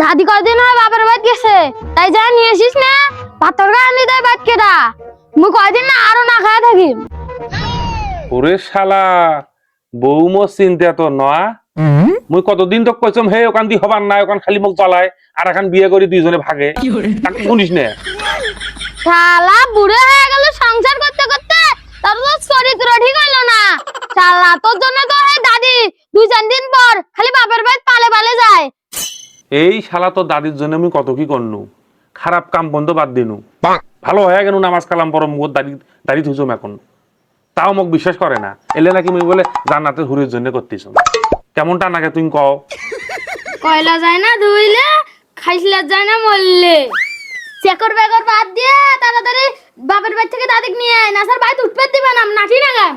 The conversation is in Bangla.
দাদি কদিন হয় বাপের বাড়ি গেছে? তাই যা নিয়ে আসিস না পাথর গায়ে আনি দেয় বাদ কেটা কয়দিন না আরও না খায় থাকি ওরে শালা বউ মো চিন্তা তো নয়া মুই কতদিন তো কইছম হে ওখান দি হবার নাই ওখান খালি মোক জ্বলায় আর এখন বিয়ে করে দুইজনে ভাগে। তাকে শুনিস না? শালা বুড়ো হয়ে গেল সংসার করতে করতে তার তো চরিত্র ঠিক হইল না। শালা তোর জন্য তো দাদি দুই চার দিন পর খালি বাপের বাড়ি পালে পালে যায়। এই শালা তো দাদির জন্য আমি কত কি করনু? খারাপ কাম বন্ধ বাদ দিনু। ভালো হয়ে গেল নামাজ কালাম পর মুখ দাড়ি দাড়ি থুইছম এখন। তাও মোক বিশ্বাস করে না। এলে নাকি মুই বলে জান্নাতের হুরের জন্য করতেছ কেমন টানাকে তুই কও? কয়লা যায় না ধুইলে খাইসলা যায় না মরলে। চেকর বেকর বাদ দিয়ে তাড়াতাড়ি বাপের বাড়ি থেকে দাদিক নিয়ে আয় না স্যার বাড়িতে উঠবে দিবে না নাঠি না গান